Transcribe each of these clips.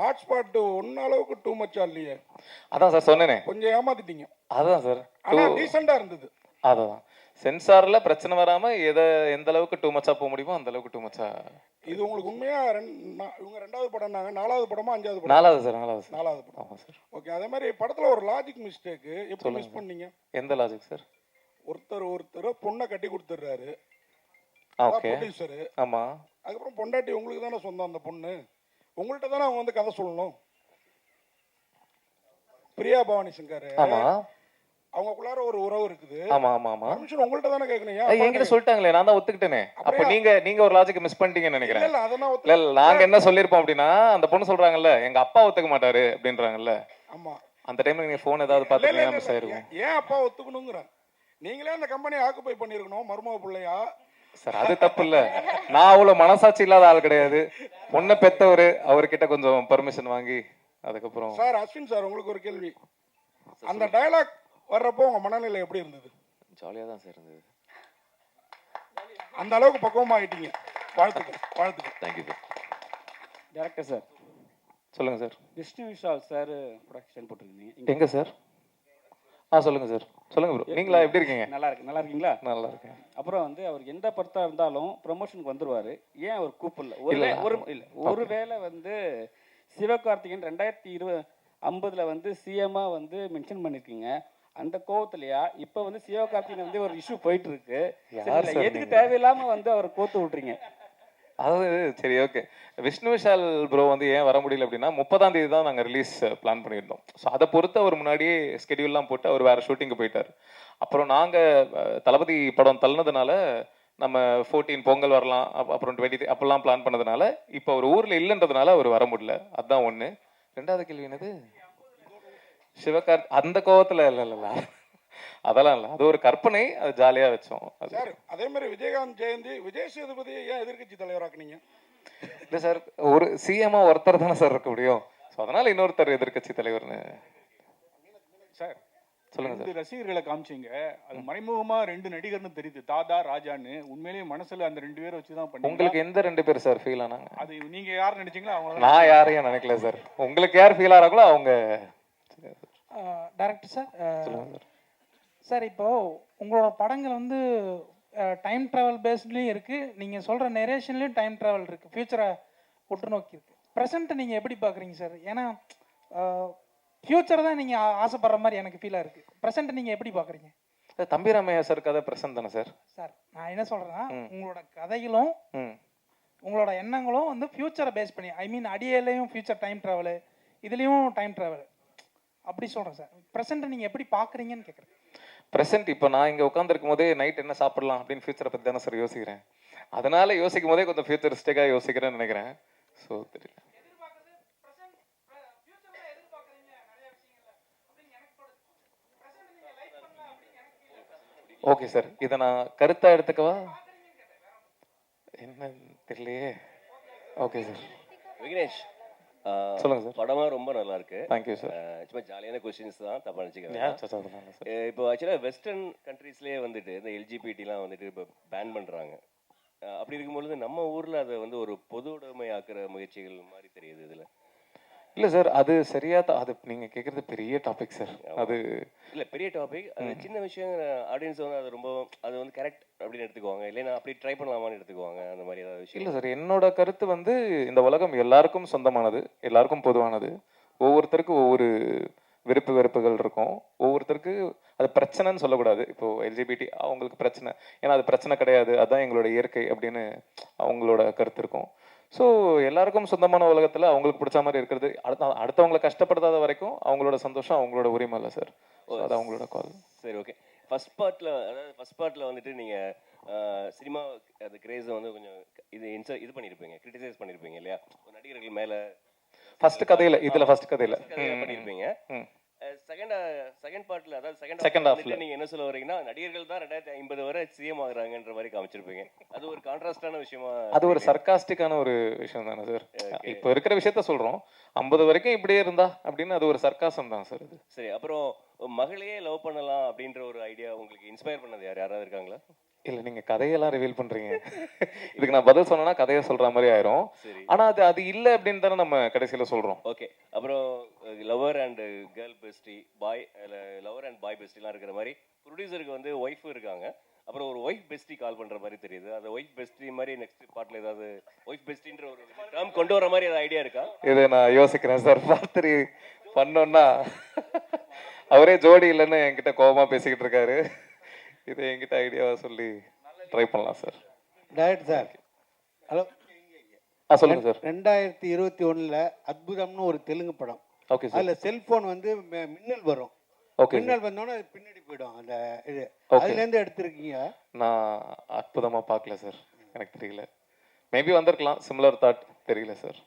Hotspot ஒன்ன அளவுக்கு two மச்சா இல்லையே. அதான் சார் சொன்னேனே. கொஞ்சம் ஏமாத்திட்டீங்க. அதான் சார் ஆனா டீசெண்டா இருந்தது. அதான். சென்சார்ல பிரச்சனை வராம எதை எந்த அளவுக்கு டூ மச்சா போக முடியுமோ அந்த அளவுக்கு டூ மச்சா இது உங்களுக்கு உண்மையா இவங்க ரெண்டாவது படம்னாங்க நாலாவது படமா அஞ்சாவது படம்? நாலாவது சார் நாலாவது நாலாவது படம். சார் ஓகே அதே மாதிரி படத்துல ஒரு லாஜிக் மிஸ்டேக் எப்படி மிஸ் பண்ணீங்க? எந்த லாஜிக் சார் ஒருத்தர் ஒருத்தர் பொண்ணை கட்டி கொடுத்துட்றாரு. ஓகே ப்ரொடியூசரு ஆமா. அதுக்கப்புறம் பொண்டாட்டி உங்களுக்கு தானே சொந்தம் அந்த பொண்ணு? உங்கள்கிட்ட தானே அவங்க வந்து கதை சொல்லணும். பிரியா பவானி சங்கர். ஆமா. அவங்களுக்குள்ளார ஒரு உறவு இருக்குது. ஆமா ஆமா ஆமா. பர்மிஷன் உங்கள்கிட்ட தானே ஏய், என்கிட்ட சொல்லிட்டாங்களே நான் தான் ஒத்துக்கிட்டேனே. அப்ப நீங்க நீங்க ஒரு லாஜிக் மிஸ் பண்ணிட்டீங்கன்னு நினைக்கிறேன். இல்ல ஒத்து- இல்ல நாங்க என்ன சொல்லிருப்போம் அப்படின்னா அந்த பொண்ணு சொல்றாங்கல்ல எங்க அப்பா ஒத்துக்க மாட்டாரு அப்படின்றாங்கல்ல. ஆமா. அந்த டைம்ல நீங்க போன் ஏதாவது பாத்துட்டீங்கன்னா இல்ல, மிஸ் ஆயிருக்கும். ஏன் அப்பா ஒத்துக்கணுங்கிறேன் நீங்களே அந்த கம்பெனி ஆக்குப்பை பண்ணிருக்கணும் மருமக பிள்ளையா? சார் அது தப்பு இல்ல நான் அவ்வளவு மனசாட்சி இல்லாத ஆள் கிடையாது. பொண்ணை பெத்தவரு அவர்கிட்ட கொஞ்சம் பர்மிஷன் வாங்கி அதுக்கப்புறம் சார் அஸ்வின் சார் உங்களுக்கு ஒரு கேள்வி. அந்த டயலாக் வர்றப்போ உங்க மனநிலை எப்படி இருந்தது? ஜாலியா தான் சார் இருந்தது. அந்த அளவுக்கு பக்குவமாயிட்டீங்க வாழ்த்துக்கள் வாழ்த்துக்கள். Thank you sir director sir. சொல்லுங்க sir Vishnu Vishal sir production போட்டிருக்கீங்க இங்க எங்க சார் ஆ சொல்லுங்க சார் சொல்லுங்க ப்ரோ நீங்களா எப்படி இருக்கீங்க? நல்லா இருக்கு. நல்லா இருக்கீங்களா? நல்லா இருக்கேன். அப்புறம் வந்து அவர் எந்த படத்தா இருந்தாலும் ப்ரொமோஷனுக்கு வந்துருவாரு. ஏன் அவர் கூப்பிடல? ஒரு ஒரு இல்ல. ஒருவேளை வந்து சிவகார்த்திகேயன் ரெண்டாயிரத்தி இருபது ஐம்பதுல வந்து சிஎம்மா வந்து மென்ஷன் பண்ணிருக்கீங்க. அந்த கோவத்திலயா? இப்ப வந்து சிவகார்த்திகேயன் வந்து ஒரு இஷ்யூ போயிட்டு இருக்கு. எதுக்கு? தேவையில்லாம வந்து அவர் கோத்து விட்டுறீங்க? அதாவது சரி ஓகே விஷ்ணு விஷால் ப்ரோ வந்து ஏன் வர முடியல அப்படின்னா முப்பதாம் தேதி தான் நாங்கள் ரிலீஸ் பிளான் பண்ணியிருந்தோம். ஸோ அதை பொறுத்து அவர் முன்னாடியே ஸ்கெடியூல்லாம் போட்டு அவர் வேறு ஷூட்டிங்கு போயிட்டார். அப்புறம் நாங்கள் uh, தளபதி படம் தள்ளினதுனால நம்ம ஃபோர்டீன் பொங்கல் வரலாம் அப்புறம் டுவெண்ட்டி அப்போல்லாம் பிளான் பண்ணதுனால இப்போ அவர் ஊரில் இல்லைன்றதுனால அவர் வர முடியல. அதுதான் ஒன்று ரெண்டாவது கேள்வி என்னது? சிவகார்த் அந்த கோவத்தில் இல்லை இல்லை. அதெல்லாம் இல்லை. அது ஒரு கற்பனை அது ஜாலியாக வச்சோம். சார் அதே மாதிரி விஜயகாந்த் ஜெயந்தி விஜய் சேதுபதி ஏன் எதிர்க்கட்சி தலைவராக்குனீங்க? இல்லை சார் ஒரு சிஎம்மா ஒருத்தர் தானே சார் இருக்க முடியும். ஸோ அதனால இன்னொருத்தர் எதிர்க்கட்சி தலைவர்னு. சார் சொல்லுங்க ரசிகர்களை காமிச்சீங்க. அது மறைமுகமா ரெண்டு நடிகர்னு தெரியுது. தாதா ராஜான்னு. உண்மையிலேயே மனசுல அந்த ரெண்டு பேரை வச்சு தான் பண்ணீங்க உங்களுக்கு எந்த ரெண்டு பேர் சார் ஃபீல் ஆனாங்க? அது நீங்க யார் நினைச்சீங்களோ அவங்க நான் யாரையும் நினைக்கல சார். உங்களுக்கு யார் ஃபீல் ஆகிறாங்களோ அவங்க. டேரக்டர் சார் சொல்லுங்க சார். சார் இப்போ உங்களோட படங்கள் வந்து டைம் ட்ராவல் பேஸ்ட்லேயும் இருக்குது நீங்கள் சொல்கிற நெரேஷன்லேயும் டைம் ட்ராவல் இருக்குது ஃப்யூச்சரை உற்று நோக்கி இருக்கு. ப்ரெசண்ட்டை நீங்கள் எப்படி பார்க்குறீங்க சார்? ஏன்னா ஃப்யூச்சர் தான் நீங்கள் ஆசைப்படுற மாதிரி எனக்கு ஃபீலாக இருக்குது ப்ரெசண்ட்டை நீங்கள் எப்படி பார்க்குறீங்க சார் தம்பி ராமையா சார் கதை பிரசன்ட் தானே சார்? சார் நான் என்ன சொல்கிறேன்னா. உங்களோட கதைகளும் உங்களோட எண்ணங்களும் வந்து ஃப்யூச்சரை பேஸ் பண்ணி ஐ மீன் அடியிலையும் ஃப்யூச்சர் டைம் ட்ராவலு இதுலேயும் டைம் ட்ராவல் அப்படி சொல்கிறேன் சார். ப்ரெசண்ட்டை நீங்கள் எப்படி பார்க்குறீங்கன்னு கேட்குறேன் ப்ரெசென்ட் இப்போ நான் இங்கே உட்காந்துருக்கும் போதே நைட் என்ன சாப்பிடலாம் அப்படின்னு ஃபியூச்சரை பற்றி தானே சார் யோசிக்கிறேன். அதனால யோசிக்கும் போதே கொஞ்சம் ஃபியூச்சரிஸ்டிக்காக யோசிக்கிறேன்னு நினைக்கிறேன். ஸோ தெரியல. ஓகே சார் இதை நான் கருத்தா எடுத்துக்கவா? என்ன தெரியலையே. Okay sir Vignesh. சொல்லுங்க சார். படமா ரொம்ப நல்லா இருக்கு தேங்க்யூ சார் சும்மா ஜாலியான கொஸ்டின்ஸ் தான் தப்பா நினைச்சுக்கிறேன் இப்போ ஆக்சுவலாக வெஸ்டர்ன் கண்ட்ரீஸ்லேயே வந்துட்டு இந்த எல்ஜிபிடிலாம் வந்துட்டு இப்போ பேன் பண்ணுறாங்க அப்படி இருக்கும்பொழுது நம்ம ஊரில் அதை வந்து ஒரு பொது உடைமையாக்குற முயற்சிகள் மாதிரி தெரியுது இதில். இல்லை சார் அது சரியா தான் அது நீங்கள் கேட்குறது பெரிய டாபிக் சார் அது இல்லை பெரிய டாபிக் அது சின்ன விஷயம் ஆடியன்ஸ் வந்து அது ரொம்ப அது வந்து கரெக்ட் அப்படின்னு எடுத்துக்குவாங்க. இல்லைன்னா அப்படி ட்ரை பண்ணலாமான்னு எடுத்துக்குவாங்க. அந்த மாதிரி ஏதாவது விஷயம். இல்லை சார் என்னோட கருத்து வந்து இந்த உலகம் எல்லாருக்கும் சொந்தமானது எல்லாருக்கும் பொதுவானது. ஒவ்வொருத்தருக்கும் ஒவ்வொரு விருப்பு வெறுப்புகள் இருக்கும். ஒவ்வொருத்தருக்கு அது பிரச்சனைன்னு சொல்லக்கூடாது. இப்போ எல்ஜிபிடி அவங்களுக்கு பிரச்சனை. ஏன்னா அது பிரச்சனை கிடையாது. அதான் எங்களோட இயற்கை அப்படின்னு அவங்களோட கருத்து இருக்கும். ஸோ எல்லாருக்கும் சொந்தமான உலகத்தில் அவங்களுக்கு பிடிச்ச மாதிரி இருக்கிறது. அடுத்த அடுத்தவங்களை கஷ்டப்படுத்தாத வரைக்கும் அவங்களோட சந்தோஷம் அவங்களோட உரிமை இல்லை சார் அது அவங்களோட கால் சரி ஓகே ஃபர்ஸ்ட் பார்ட்டில் அதாவது ஃபர்ஸ்ட் பார்ட்டில் வந்துட்டு நீங்கள் சினிமா அது கிரேஸை வந்து கொஞ்சம் இது இன்ச இது பண்ணியிருப்பீங்க கிரிட்டிசைஸ் பண்ணியிருப்பீங்க இல்லையா? நடிகர்கள் மேலே ஃபர்ஸ்ட் கதையில் இதில் ஃபர்ஸ்ட் கதையில். பண்ணியிருப்பீங்க செகண்ட் செகண்ட் பார்ட்ல அதாவது செகண்ட் செகண்ட். ஹாஃப்ல நீங்க என்ன சொல்ல வரீங்கன்னா நடிகர்கள் தான் ரெண்டாயிரத்தி ஐம்பது வரை சிஎம் ஆகுறாங்கன்ற மாதிரி காமிச்சிருப்பீங்க. அது ஒரு கான்ட்ராஸ்டான விஷயமா அது ஒரு சர்க்காஸ்டிக்கான ஒரு விஷயம் தானே சார் இப்போ இருக்கிற விஷயத்த சொல்றோம். ஐம்பது வரைக்கும் இப்படியே இருந்தா அப்படின்னு அது ஒரு சர்க்காசம் தான் சார் இது. சரி அப்புறம் மகளையே லவ் பண்ணலாம் அப்படின்ற ஒரு ஐடியா உங்களுக்கு இன்ஸ்பயர் பண்ணது யார்? யாராவது இருக்காங்களா? இல்ல நீங்க கதையெல்லாம் ரிவீல் பண்றீங்க. இதுக்கு நான் பதில் சொன்னேன்னா கதையை சொல்ற மாதிரி ஆயிரும். ஆனா அது அது இல்ல அப்படின்னு தானே நம்ம கடைசியில சொல்றோம். ஓகே. அப்புறம் lover and girl bestie boy lover and boy பெஸ்டிலாம் இருக்கிற மாதிரி ப்ரொடியூசருக்கு வந்து ஒய்ஃபும் இருக்காங்க. அப்புறம் ஒரு ஒய்ஃப் பெஸ்டி கால் பண்ற மாதிரி தெரியுது. அந்த ஒய்ஃப் பெஸ்டி மாதிரி நெக்ஸ்ட் பார்ட்ல ஏதாவது ஒய்ஃப் பெஸ்டின்ற ஒரு டேர்ம் கொண்டு வர மாதிரி ஏதாவது ஐடியா இருக்கா? இது நான் யோசிக்கிறேன் சார். பார்த்து பண்ணோம்னா அவரே ஜோடி இல்லைன்னு என்கிட்ட கோபமா பேசிக்கிட்டு இருக்காரு. இது என்கிட்ட ஐடியாவா சொல்லி ட்ரை பண்ணலாம் சார் டைரக்ட் சார் ஹலோ ஆ சொல்லுங்க சார் ரெண்டாயிரத்தி இருபத்தி ஒண்ணுல அற்புதம்னு ஒரு தெலுங்கு படம். ஓகே சார் அதுல செல்போன் வந்து மின்னல் வரும். ஓகே மின்னல் வந்தோடனே அது பின்னாடி போயிடும் அந்த இது. Okay. அதுல இருந்து எடுத்திருக்கீங்க? நான் அற்புதமா பார்க்கல சார் எனக்கு தெரியல. மேபி வந்திருக்கலாம். சிமிலர் தாட் தெரியல சார்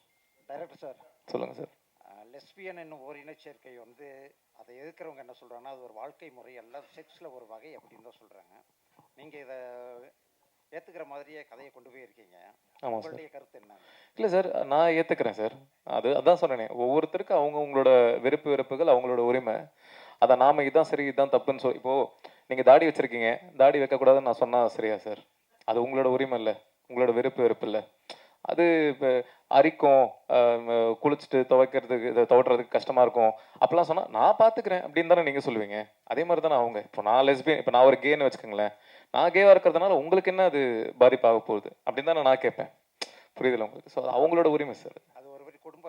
டைரக்டர் சார் சொல்லுங்க சார் லெஸ்பியன் என்னும் ஒரு இனச்சேர்க்கை வந்து அதை எதிர்க்கிறவங்க என்ன சொல்கிறாங்கன்னா அது ஒரு வாழ்க்கை முறை எல்லாம் செக்ஸில் ஒரு வகை அப்படின்னு தான் சொல்கிறாங்க நீங்கள் இதை ஏற்றுக்கிற மாதிரியே கதையை கொண்டு போய் இருக்கீங்க ஆமா சார் கருத்து என்ன? இல்லை சார் நான் ஏற்றுக்கிறேன் சார் அது அதான் சொன்னேனே. ஒவ்வொருத்தருக்கும் அவங்க அவங்களோட விருப்பு வெறுப்புகள் அவங்களோட உரிமை. அதை நாம இதான் சரி இதான் தப்புன்னு சொல் இப்போ நீங்கள் தாடி வச்சிருக்கீங்க தாடி வைக்கக்கூடாதுன்னு நான் சொன்னா சரியா சார் அது உங்களோட உரிமை இல்லை உங்களோட விருப்பு வெறுப்பு இல்லை. அது இப்போ அரிக்கும் குளிச்சுட்டு துவைக்கிறதுக்கு இதை துவட்டுறதுக்கு கஷ்டமா இருக்கும். அப்பெல்லாம் சொன்னா நான் பார்த்துக்கிறேன் அப்படின்னு தானே நீங்கள் சொல்லுவீங்க. அதே மாதிரி தானே அவங்க. இப்போ நான் லெஸ்பியன் இப்போ நான் ஒரு கேன்னு வச்சுக்கோங்களேன். நான் கேவாக இருக்கிறதுனால உங்களுக்கு என்ன அது பாதிப்பாக போகுது? அப்படின்னு தானே நான் கேட்பேன். புரியுதுல உங்களுக்கு? ஸோ அவங்களோட உரிமை சார் அது ஒரு மாதிரி குடும்ப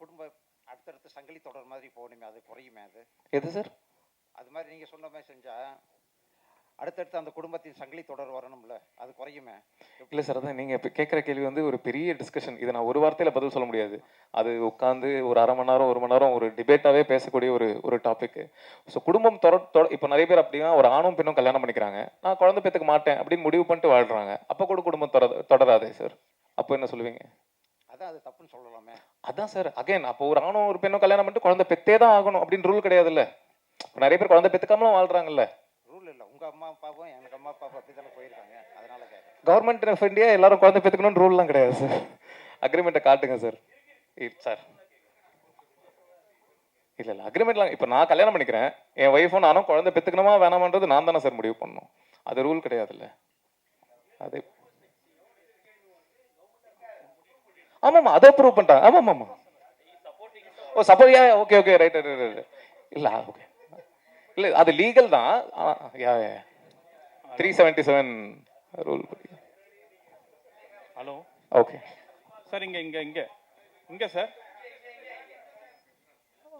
குடும்ப அடுத்தடுத்து சங்கிலி தொடர் மாதிரி போகணுமே அது குறையுமே அது. எது சார் அது மாதிரி நீங்கள் சொன்ன மாதிரி செஞ்சால் அடுத்தடுத்து அந்த குடும்பத்தின் சங்கிலி தொடர் வரணும்ல அது குறையுமே. இல்லை சார் அதான் நீங்கள் இப்போ கேட்குற கேள்வி வந்து ஒரு பெரிய டிஸ்கஷன் இதை நான் ஒரு வார்த்தையில் பதில் சொல்ல முடியாது. அது உட்காந்து ஒரு அரை மணி நேரம் ஒரு மணி நேரம் ஒரு டிபேட்டாகவே பேசக்கூடிய ஒரு ஒரு டாபிக் ஸோ குடும்பம் தொட தொட இப்போ நிறைய பேர் அப்படின்னா ஒரு ஆணும் பெண்ணும் கல்யாணம் பண்ணிக்கிறாங்க. நான் குழந்தை பெற்றுக்க மாட்டேன் அப்படின்னு முடிவு பண்ணிட்டு வாழ்றாங்க. அப்போ கூட குடும்பம் தொட தொடராதே சார். அப்போ என்ன சொல்லுவீங்க? அதான் அது தப்புன்னு சொல்லலாமே. அதான் சார் அகைன் அப்போ ஒரு ஆணும் ஒரு பெண்ணும் கல்யாணம் பண்ணிட்டு குழந்தை பெத்தே தான் ஆகணும் அப்படின்னு ரூல் கிடையாதுல்ல. நிறைய பேர் குழந்தை பெற்றுக்காமலும் வாழ்றாங்கல்ல. இல்லை உங்கள் அம்மா அப்பாவும் எனக்கு அம்மா அப்பாவும் அப்படி தானே போயிருக்காங்க. அதனால கேட்குறேன் கவர்மெண்ட் ஆஃப் இந்தியா எல்லாரும் குழந்தை பெற்றுக்கணும்னு ரூல்லாம் கிடையாது சார் அக்ரிமெண்ட்டை காட்டுங்க சார் சார் இல்லை இல்லை அக்ரிமெண்ட்லாம் இப்போ நான் கல்யாணம் பண்ணிக்கிறேன். என் ஒய்ஃபும் நானும் குழந்தை பெற்றுக்கணுமா வேணாமான்றது நான் தானே சார் முடிவு பண்ணணும். அது ரூல் கிடையாதுல்ல. அது ஆமாம்மா அதை ப்ரூவ் பண்ணிட்டாங்க. ஆமாம் ஆமாம் ஓ support okay okay right right right இல்லை ஓகே இல்லை அது லீகல் தான். Three seventy seven rule hello okay sir இங்க இங்க இங்க. இங்க சார்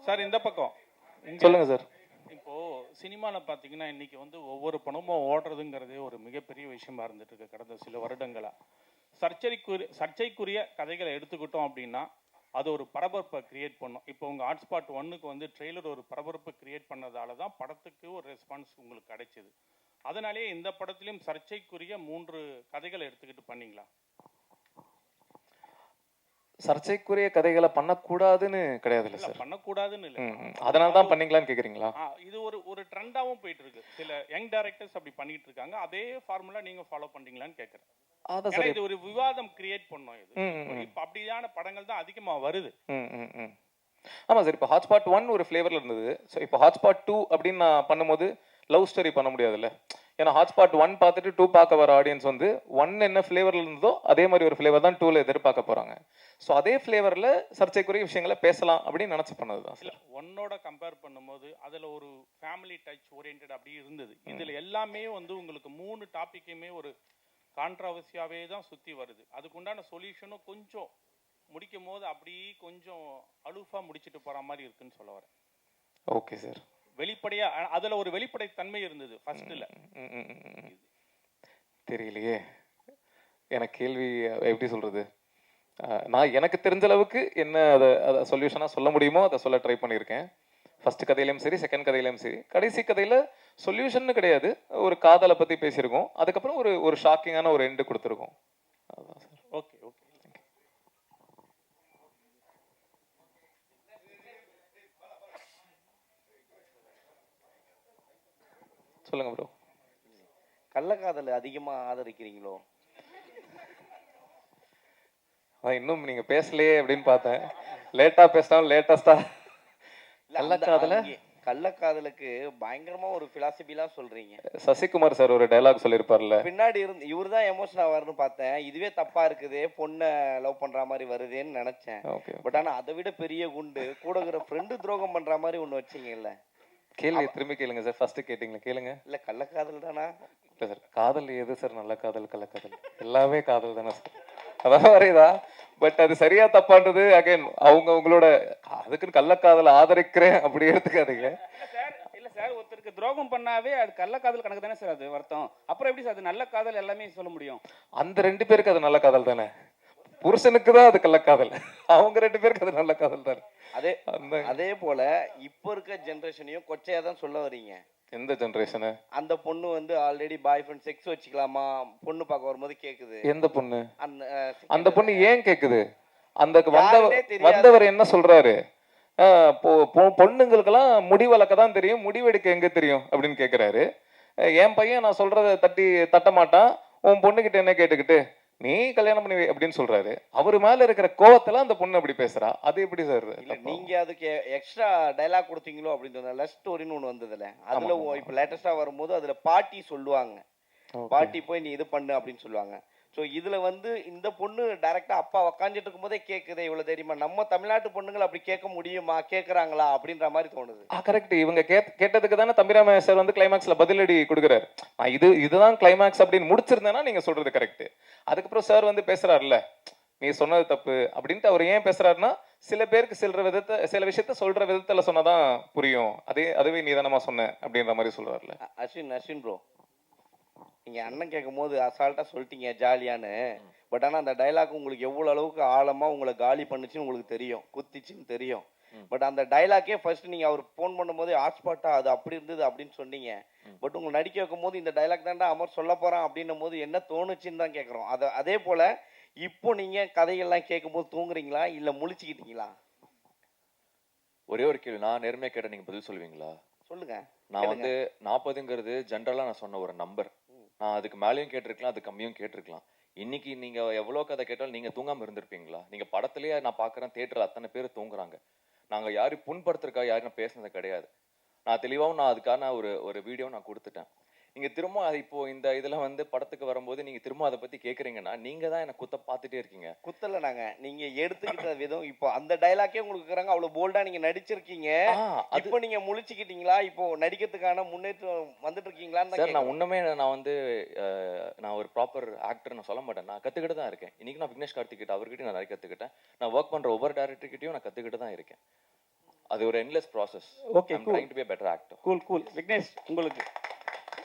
சார் இந்த பக்கம். சொல்லுங்க சார் இப்போ சினிமாவில் பார்த்தீங்கன்னா இன்னைக்கு வந்து ஒவ்வொரு படமும் ஓடுறதுங்கிறதே ஒரு மிகப்பெரிய விஷயமா இருந்துட்டு இருக்கு கடந்த சில வருடங்களா. சர்ச்சைக்குரிய சர்ச்சைக்குரிய கதைகளை எடுத்துக்கிட்டோம் அப்படின்னா அது ஒரு பரபரப்பை கிரியேட் பண்ணும். இப்போ உங்கள் ஹாட்ஸ்பாட் ஒன்னுக்கு வந்து ட்ரெய்லர் ஒரு பரபரப்பை கிரியேட் பண்ணதால தான் படத்துக்கு ஒரு ரெஸ்பான்ஸ் உங்களுக்கு கிடைச்சது. அதனாலேயே இந்த படத்துலையும் சர்ச்சைக்குரிய மூன்று கதைகளை எடுத்துக்கிட்டு பண்ணீங்களா? சர்ச்சைக்குரிய கதைகளை பண்ணக்கூடாதுன்னு கிடையாதுல்ல இல்ல சார் பண்ணக்கூடாதுன்னு இல்லை. அதனால தான் பண்ணீங்களான்னு கேட்குறீங்களா இது ஒரு ஒரு ட்ரெண்டாவும் போயிட்டு இருக்கு. சில யங் டைரக்டர்ஸ் அப்படி பண்ணிட்டு இருக்காங்க. அதே ஃபார்முலா நீங்க ஃபாலோ பண்றீங்களான்னு கேக்குறேன். அதான் இது ஒரு விவாதம் கிரியேட் பண்ணோம் இது. இப்ப அப்படியான படங்கள் தான் அதிகமா வருது. ம் ம் ம். ஆமாம் சார் இப்போ ஹாட்ஸ்பாட் ஒன் ஒரு ஃப்ளேவரில் இருந்தது. ஸோ இப்போ ஹாட்ஸ்பாட் டூ அப்படின்னு நான் பண்ணும்போது லவ் ஸ்டோரி பண்ண முடியாதுல்ல. ஏன்னா ஹாட்ஸ்பாட் ஒன் பார்த்துட்டு டூ பார்க்க வர ஆடியன்ஸ் வந்து ஒன் என்ன ஃப்ளேவரில் இருந்ததோ அதே மாதிரி ஒரு ஃப்ளேவர் தான் டூவில் எதிர்பார்க்க போகிறாங்க ஸோ அதே ஃப்ளேவரில் சர்ச்சைக்குரிய விஷயங்களை பேசலாம் அப்படின்னு நினச்சி பண்ணது தான் இல்ல சார் ஒன்னோட கம்பேர் பண்ணும்போது அதுல ஒரு ஃபேமிலி டச் ஓரியன்ட் அப்படி இருந்தது. இதுல எல்லாமே வந்து உங்களுக்கு மூணு டாபிக்குமே ஒரு கான்ட்ரவர்சியாவே தான் சுத்தி வருது. அதுக்குண்டான சொல்யூஷனும் கொஞ்சம் முடிக்கும் போது அப்படியே கொஞ்சம் அலுஃபா முடிச்சிட்டு போற மாதிரி இருக்குன்னு சொல்ல வரேன். ஓகே சார் வெளிப்படையா அ- அதுல ஒரு வெளிப்படை தன்மை இருந்தது ஃபர்ஸ்ட்ல. தெரியலையே. எனக்கு கேள்வி எப்படி சொல்றது? அஹ், நான் எனக்கு தெரிஞ்ச அளவுக்கு என்ன அதை அதை சொல்யூஷனாக சொல்ல முடியுமோ அதை சொல்ல ட்ரை பண்ணியிருக்கேன். ஃபர்ஸ்ட் கதையிலையும் சரி செகண்ட் கதையிலையும் சரி. கடைசி கதையில சொல்யூஷன் கிடையாது. ஒரு காதலை பத்தி பேசியிருக்கோம். அதுக்கப்புறம் ஒரு ஒரு ஷாக்கிங்கான ஒரு எண்டு கொடுத்துருக்கோம். அதான் சார். ஓகே ஓகே சொல்லுங்க ப்ரோ கள்ளக்காதல் அதிகமா ஆதரிக்கிறீங்களோ? இன்னும் நீங்க பேசலையே அப்படின்னு பார்த்தேன். லேட்டா பேசினாலும் லேட்டஸ்டா இல்ல, அந்த- கள்ளக்காதல? கள்ளக்காதலுக்கு பயங்கரமா ஒரு பிலாசபிலாம் சொல்றீங்க. சசிகுமார் சார் ஒரு டைலாக் சொல்லியிருப்பார்ல. பின்னாடி இருந்து இவர் தான் எமோஷன் ஆவார்னு பார்த்தேன். இதுவே தப்பா இருக்குது பொண்ணை லவ் பண்ற மாதிரி வருதேன்னு நினைச்சேன். பட் ஆனா அதை விட பெரிய குண்டு கூட இருக்கிற ஃப்ரெண்டு துரோகம் பண்ற மாதிரி ஒண்ணு வச்சீங்கல்ல. கேள்வி திரும்பி கேளுங்க சார் ஃபர்ஸ்ட் கேட்டிங்களா? கேளுங்க. இல்ல கள்ளக்காதல் தானா? இல்லை சார் காதல் எது சார்? நல்ல காதல் கள்ளக்காதல். எல்லாமே காதல் தானே சார். அதான் வரையுதா பட் அது சரியா தப்பான்றது அகைன் அவங்க உங்களோட அதுக்குன்னு கள்ளக்காதலை ஆதரிக்கிறேன் அப்படி எடுத்துக்காதீங்க. இல்ல சார் இல்ல சார் ஒருத்தருக்கு துரோகம் பண்ணாவே அது கள்ளக்காதல் கணக்கு தானே சார் அது வருத்தம். அப்புறம் எப்படி சார் அது நல்ல காதல் எல்லாமே சொல்ல முடியும்? அந்த ரெண்டு பேருக்கு அது நல்ல காதல் தானே? புருஷனுக்கு தான் அது கள்ளக்காதல். அவங்க ரெண்டு பேருக்கு அது நல்ல காதல் தானே? அதே அதே போல இப்போ இருக்க ஜென்ரேஷனையும் கொச்சையா தான் சொல்ல வர்றீங்க. எந்த ஜென்ரேஷனு அந்த பொண்ணு வந்து ஆல்ரெடி பாய் ஃப்ரெண்ட் செக்ஸ் வச்சுக்கலாமா? பொண்ணு பார்க்க வரும்போது கேக்குது. எந்த பொண்ணு? அந்த அந்த பொண்ணு ஏன் கேக்குது? அந்த தெரியாது. வந்தவர் என்ன சொல்றாரு? பொண்ணுங்களுக்கெல்லாம் முடி வளர்க்க தான் தெரியும் முடிவெடுக்க எங்க தெரியும் அப்படின்னு கேக்குறாரு. என் பையன் நான் சொல்றத தட்டி தட்ட மாட்டான் உன் பொண்ணுகிட்ட என்ன கேட்டுக்கிட்டு? நீ கல்யாணம் பண்ணி அப்படின்னு சொல்றாரு. அவர் மேல இருக்கிற கோவத்துல அந்த பொண்ணு அப்படி பேசுறா. அது எப்படி சார் இல்ல நீங்க அதுக்கு எக்ஸ்ட்ரா டைலாக் கொடுத்தீங்களோ அப்படின்னு லவ் ஸ்டோரின்னு ஒன்று வந்ததுல. அதுல. இப்போ லேட்டஸ்டா வரும்போது அதுல பாட்டி சொல்லுவாங்க. பாட்டி போய் நீ இது பண்ணு அப்படின்னு சொல்லுவாங்க. ஸோ இதுல வந்து இந்த பொண்ணு டைரக்டா அப்பா உக்காந்துட்டு இருக்கும்போதே கேக்குதே இவ்வளவு தெரியுமா? நம்ம தமிழ்நாட்டு பொண்ணுங்களை அப்படி கேட்க முடியுமா? கேக்குறாங்களா? அப்படின்ற மாதிரி தோணுது. கரெக்ட் இவங்க கேட் கேட்டதுக்கு தானே தம்பிராம சார் வந்து கிளைமேக்ஸ்ல பதிலடி கொடுக்குறாரு. இது இதுதான் கிளைமேக்ஸ் அப்படின்னு முடிச்சிருந்தேன்னா நீங்க சொல்றது கரெக்ட் அதுக்கப்புறம் சார் வந்து பேசுறாருல்ல நீ சொன்னது தப்பு அப்படின்ட்டு அவர் ஏன் பேசுறாருன்னா சில பேருக்கு சில விதத்தை சில விஷயத்த சொல்ற விதத்துல சொன்னாதான் புரியும். அதே அதுவே நீ தானமா சொன்ன அப்படின்ற மாதிரி சொல்றாருல்ல. அ- அஸ்வின் அஸ்வின் ப்ரோ நீங்க அண்ணன் கேட்கும் போது அசால்ட்டா சொல்லிட்டீங்க ஜாலியான்னு. பட் ஆனா அந்த டைலாக் உங்களுக்கு எவ்வளவு அளவுக்கு ஆழமா உங்களை காலி பண்ணுச்சுன்னு உங்களுக்கு தெரியும் குத்திச்சுன்னு தெரியும். பட் அந்த டைலாக்கே ஃபர்ஸ்ட் நீங்க அவர் ஃபோன் பண்ணும்போது ஹாட்ஸ்பாட்டா அது அப்படி இருந்தது அப்படின்னு சொன்னீங்க. பட் உங்களை நடிக்க வைக்கும் போது இந்த டைலாக் தான்டா அமர் சொல்ல போறான் அப்படின்னும் போது என்ன தோணுச்சுன்னு தான் கேட்குறோம் அதை அதே போல இப்போ நீங்க கதைகள்லாம் கேட்கும்போது தூங்குறீங்களா? இல்ல முழிச்சுக்கிட்டீங்களா? ஒரே ஒரு கேள்வி நான் நேர்மையா கேட்ட நீங்க பதில் சொல்லுவீங்களா? சொல்லுங்க. நான். வந்து நாற்பதுங்கிறது ஜென்ரலா நான் சொன்ன ஒரு நம்பர் அதுக்கு மேலேயும் கேட்டிருக்கலாம் அது கம்மியும் கேட்டிருக்கலாம். இன்னைக்கு நீங்க எவ்வளோ கதை கேட்டாலும் நீங்க தூங்காம இருந்திருப்பீங்களா? நீங்க படத்திலேயே நான் பாக்குறேன் தியேட்டர்ல அத்தனை பேர் தூங்குறாங்க. நாங்க யாரையும் புண்படுத்துறக்கா யாரும் நான் பேசுனது கிடையாது. நான் தெளிவாகவும் நான் அதுக்கான ஒரு ஒரு வீடியோ நான் கொடுத்துட்டேன். நீங்க திரும்ப அது இப்போ இந்த இதுல வந்து படத்துக்கு வரும்போது நீங்க திரும்ப அதை பத்தி கேக்குறீங்கன்னா நீங்க தான் என்ன குத்த பார்த்துட்டே இருக்கீங்க. குத்தல நாங்க. நீங்க எடுத்துக்கிட்ட விதம் இப்போ அந்த டைலாக்கே உங்களுக்கு இருக்கிறாங்க. அவ்வளவு போல்டா நீங்க நடிச்சிருக்கீங்க. இப்போ நீங்க முழிச்சுக்கிட்டீங்களா? இப்போ நடிக்கிறதுக்கான முன்னேற்றம் வந்துட்டு இருக்கீங்களான்னு சார் நான். உண்மையே நான் வந்து நான் ஒரு ப்ராப்பர் ஆக்டர் நான் சொல்ல மாட்டேன். நான் கத்துக்கிட்டு தான் இருக்கேன். இன்னைக்கு நான் விக்னேஷ் கார்த்திக் கிட்ட அவர்கிட்ட நான் நிறைய கத்துக்கிட்டேன். நான் ஒர்க் பண்ற ஒவ்வொரு டேரக்டர் கிட்டயும் நான் கத்துக்கிட்டு தான் இருக்கேன். அது ஒரு endless process cool. Trying to be better actor cool cool Vignesh உங்களுக்கு.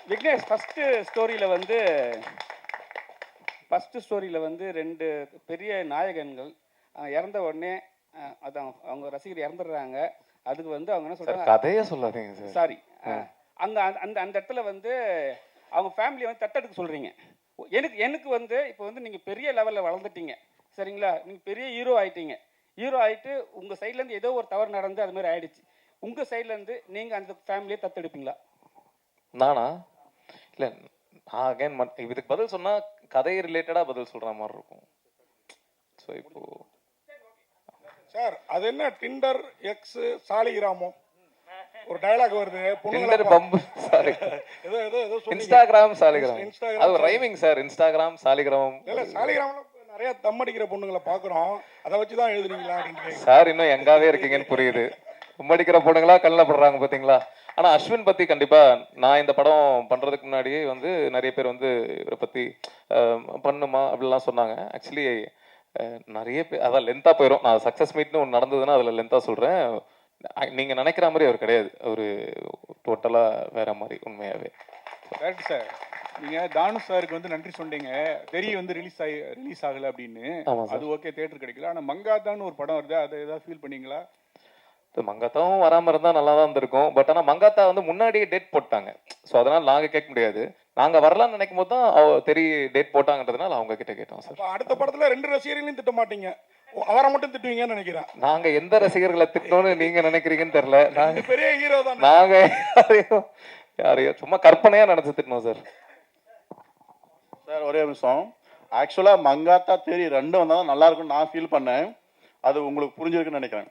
விக்னேஷ் ஃபஸ்ட்டு ஸ்டோரியில் வந்து ஃபஸ்ட்டு ஸ்டோரியில் வந்து ரெண்டு பெரிய நாயகன்கள் இறந்த உடனே அது அவங்க ரசிகர் இறந்துடுறாங்க. அதுக்கு வந்து அவங்க என்ன சார் சொல்றாங்க கதையே சொல்லாதீங்க சார். அங்க அந்த- அந்த அந்த இடத்துல வந்து அவங்க ஃபேமிலியை வந்து தத்தெடுக்க சொல்றீங்க. எனக்கு எனக்கு வந்து இப்போ வந்து நீங்க பெரிய லெவல்ல வளர்ந்துட்டீங்க. சரிங்களா? நீங்க பெரிய ஹீரோ ஆயிட்டீங்க. ஹீரோ ஆயிட்டு உங்க சைட்ல இருந்து ஏதோ ஒரு தவறு நடந்து அது மாதிரி ஆயிடுச்சு. உங்க சைட்ல இருந்து நீங்க அந்த ஃபேமிலியை தத்தெடுப்பீங்களா? நானா? இல்ல நான் அகைன் இதுக்கு பதில் சொன்னா கதை ரிலேட்டடா பதில் சொல்ற மாதிரி இருக்கும். ஸோ இப்போ சார் அது என்ன? Tinder ex Saligramam. ஒரு டயலாக் வருது. டிண்டர் பம்பு சாரி ஏதோ ஏதோ ஏதோ சொன்னீங்க. இன்ஸ்டாகிராம் சாலிகிராம் அது ரைமிங் சார் இன்ஸ்டாகிராம் சாலிகிராம் இல்ல சாலிகிராம்ல நிறைய தம் அடிக்கிற பொண்ணுங்களை பாக்குறோம் அதை வச்சு தான் கேக்குறேன். சார் இன்னும் எங்காவே இருக்கீங்கன்னு புரியுது. உம்மடிக்கிற பொண்ணுங்களா கல்ல படுறாங்க பாத்தீங்களா? ஆனா அஸ்வின் பத்தி கண்டிப்பா நான் இந்த படம் பண்றதுக்கு முன்னாடியே வந்து நிறைய பேர் வந்து இவரை பத்தி அஹ், பண்ணுமா அப்படிலாம் சொன்னாங்க. ஆக்சுவலி நிறைய பேர் அதான் லென்த்தா போயிடும் நான் சக்சஸ் மீட்னு ஒன்று நடந்ததுன்னா அதுல லென்த்தா சொல்றேன். அஹ், நீங்க நினைக்கிற மாதிரி அவர் கிடையாது. அவரு டோட்டலா வேற மாதிரி உண்மையாவே. கரெக்ட் சார் நீங்க தானு சாருக்கு வந்து நன்றி சொன்னீங்க. தெரிய வந்து ரிலீஸ் ஆகி ரிலீஸ் ஆகல அப்படின்னு. அது ஓகே தியேட்டர் கிடைக்கல. ஆனா மங்காத்தான்னு ஒரு படம் வருது. அதை ஏதாவது ஃபீல் பண்ணீங்களா? மங்காத்தாவும் வராம இருந்தா நல்லா தான் இருந்திருக்கும். பட் ஆனா மங்காத்தா வந்து முன்னாடியே டேட் போட்டாங்க. ஸோ அதனால நாங்க கேட்க முடியாது. நாங்க வரலாம்னு நினைக்கும் போது தான் அவ தெரிய டேட் போட்டாங்கன்றதுனால அவங்க கிட்ட கேட்டோம் சார் அடுத்த படத்துல ரெண்டு ரசிகர்களையும் திட்ட மாட்டீங்க. அவரை மட்டும் திட்டுவீங்கன்னு நினைக்கிறேன். நாங்க எந்த ரசிகர்களை திட்டணும்னு நீங்க நினைக்கிறீங்கன்னு தெரியல. நாங்க பெரிய ஹீரோ தான். நாங்க யாரையும் யாரையும் சும்மா கற்பனையா நினைச்சு திட்டணும் சார் சார் ஒரே நிமிஷம். ஆக்சுவலாக மங்காத்தா தேரி ரெண்டும் வந்தால் தான் நல்லா இருக்கும்னு நான் ஃபீல் பண்ணேன். அது உங்களுக்கு புரிஞ்சிருக்குன்னு நினைக்கிறேன்.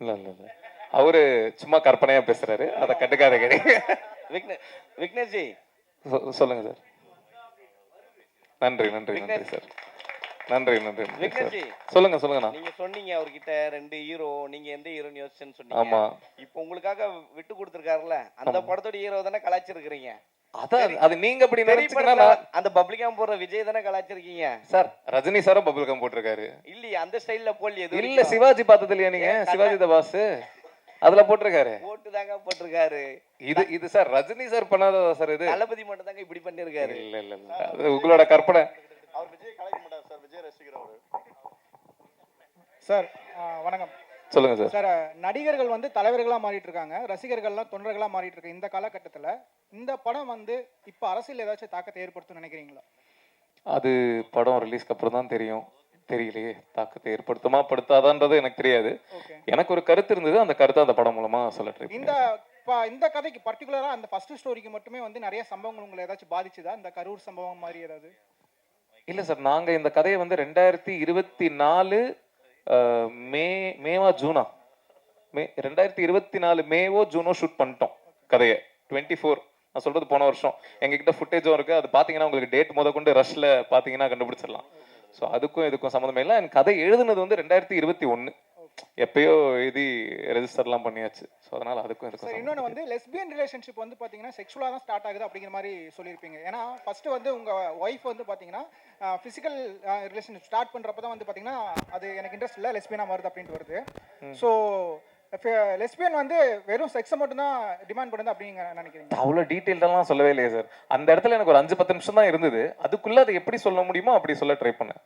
இல்ல இல்ல இல்ல. அவரு சும்மா கற்பனையா பேசுறாரு. அதை கண்டுக்காதீங்க. விக்னே விக்னேஷ் ஜி சொ- சொல்லுங்க சார். நன்றி நன்றி நன்றி சார். நன்றி நன்றி நன்றி விக்னேஷ் சார். ஜி சொல்லுங்க சொல்லுங்கண்ணா நீங்க சொன்னீங்க அவர்கிட்ட ரெண்டு ஹீரோ நீங்க எந்த ஹீரோன்னு யோசிச்சேன்னு சொன்னீங்க. ஆமா. இப்போ உங்களுக்காக விட்டு கொடுத்துருக்காருல்ல அந்த படத்தோட ஹீரோ தானே கலாச்சிருக்கிறீங்க அதான் அது நீங்க அப்படி நினைச்சீங்கன்னா அந்த பப்ளிகா போடுற விஜய் தானே கலாச்சிருக்கீங்க? சார் ரஜினி சாரும் பபுள் கம் போட்டிருக்காரு. இல்லையே அந்த ஸ்டைல்ல போடல எது இல்ல சிவாஜி பார்த்தது இல்லையா நீங்க சிவாஜி த பாஸ் அதுல போட்டிருக்காரு. போட்டு தாங்க போட்டிருக்காரு. இது இது சார் ரஜினி சார் பண்ணாததா சார் இது? தளபதி மட்டும் தாங்க இப்படி பண்ணிருக்காரு. இல்ல இல்ல இல்ல. அது உங்களோட கற்பனை. அவர் விஜய் கலாய்க்க மாட்டார் சார் விஜய் ரசிகர் அவரு. சார் ஆ, வணக்கம். சொல்லுங்க சார். சார் நடிகர்கள் வந்து தலைவர்களாக மாறிட்டு இருக்காங்க ரசிகர்கள்லாம் தொண்டர்களாக மாறிட்டு இருக்கு இந்த காலகட்டத்தில். இந்த படம் வந்து இப்போ அரசியல் ஏதாச்சும் தாக்கத்தை ஏற்படுத்தும்னு நினைக்கிறீங்களா? அது படம் ரிலீஸ்க்கு அப்புறம் தான் தெரியும். தெரியலையே தாக்கத்தை ஏற்படுத்துமா படுத்தாதான்றது எனக்கு தெரியாது. எனக்கு ஒரு கருத்து இருந்தது அந்த கருத்தை அந்த படம் மூலமா சொல்ல ட்ரை இந்த இந்த கதைக்கு பர்டிகுலராக அந்த ஃபர்ஸ்ட் ஸ்டோரிக்கு மட்டுமே வந்து நிறைய சம்பவங்கள் உங்களை ஏதாச்சும் பாதிச்சுதா? இந்த கரூர் சம்பவம் மாதிரி ஏதாவது? இல்ல சார் நாங்க இந்த கதையை வந்து ரெண்டாயிரத்தி இருபத்தி நாலு மே மேவா ஜூனா? மே ரெண்டாயிரத்தி இருபத்தி நாலு மேவோ ஜூனோ ஷூட் பண்ணிட்டோம் கதையை. டுவெண்ட்டி ஃபோர் நான் சொல்றது போன வருஷம். எங்ககிட்ட ஃபுட்டேஜும் இருக்கு. அது பார்த்தீங்கன்னா உங்களுக்கு டேட் முத கொண்டு ரஷ்ல பார்த்தீங்கன்னா கண்டுபிடிச்சிடலாம். ஸோ அதுக்கும் இதுக்கும் சம்மந்தமே இல்லை. எனக்கு கதை எழுதுனது வந்து ரெண்டாயிரத்தி இருபத்தி ஒன்று எப்பயோ எழுதி ரெஜிஸ்டர்லாம் பண்ணியாச்சு. ஸோ அதனால அதுக்கும் இதுக்கும் சார் இன்னொன்று வந்து லெஸ்பியன் ரிலேஷன்ஷிப் வந்து பார்த்தீங்கன்னா செக்ஷுவலாக தான் ஸ்டார்ட் ஆகுது அப்படிங்கிற மாதிரி சொல்லியிருப்பீங்க. ஏன்னா ஃபர்ஸ்ட் வந்து உங்கள் ஒய்ஃப் வந்து பார்த்தீங்கன்னா ஃபிசிக்கல் ரிலேஷன்ஷிப் ஸ்டார்ட் பண்ணுறப்ப தான் வந்து பார்த்தீங்கன்னா அது எனக்கு இன்ட்ரெஸ்ட் இல்லை லெஸ்பியனாக வருது அப்படின்ட்டு வருது. ஸோ லெஸ்பியன் வந்து வெறும் செக்ஸை மட்டும் தான் டிமாண்ட் பண்ணுது அப்படிங்க நினைக்கிறீங்க? அவ்வளோ டீட்டெயில்டெல்லாம் சொல்லவே இல்லையே சார் அந்த இடத்துல எனக்கு ஒரு அஞ்சு பத்து நிமிஷம் தான் இருந்தது. அதுக்குள்ள அதை எப்படி சொல்ல முடியுமோ அப்படி சொல்ல ட்ரை பண்ணேன்.